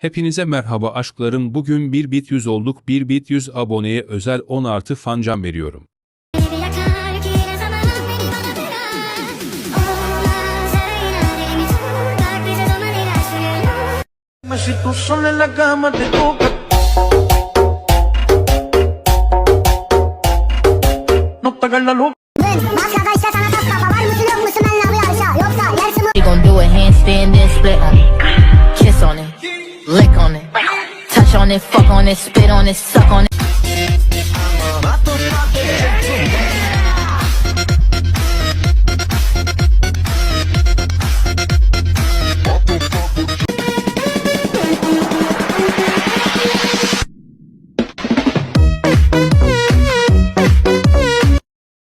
Hepinize merhaba aşklarım bugün 1 bit 100 olduk 1 bit 100 aboneye özel 10 artı fancan veriyorum. On it, fuck on it, spit on it, suck on it.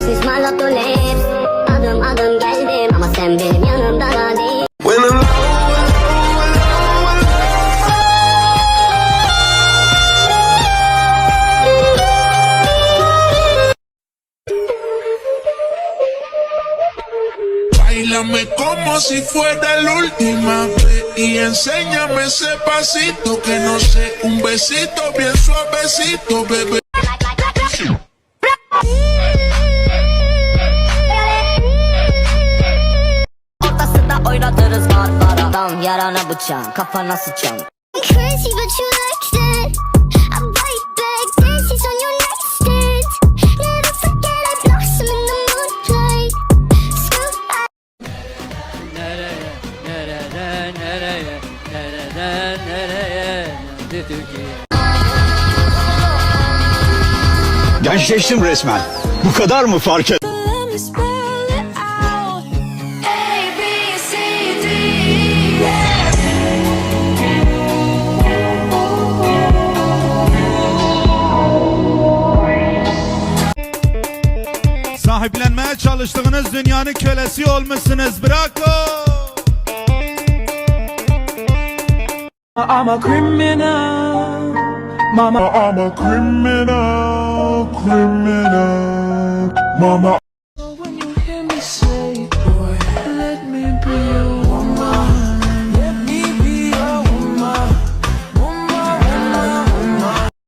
Siz Marlotto lips Bailame como si fuera la última vez y enséñame ese pasito que no sé, un besito bien suavecito, bebé. Var para. Dam yarana bıçağın kafana sıçan. Crazy but you like nereye döndü Türkiye? Gençleştim resmen. Bu kadar mı fark et? Sahiplenmeye çalıştığınız dünyanın kölesi olmuşsunuz. Bravo. Uh, I'm a criminal. Mama, uh, I'm a criminal, criminal. Mama,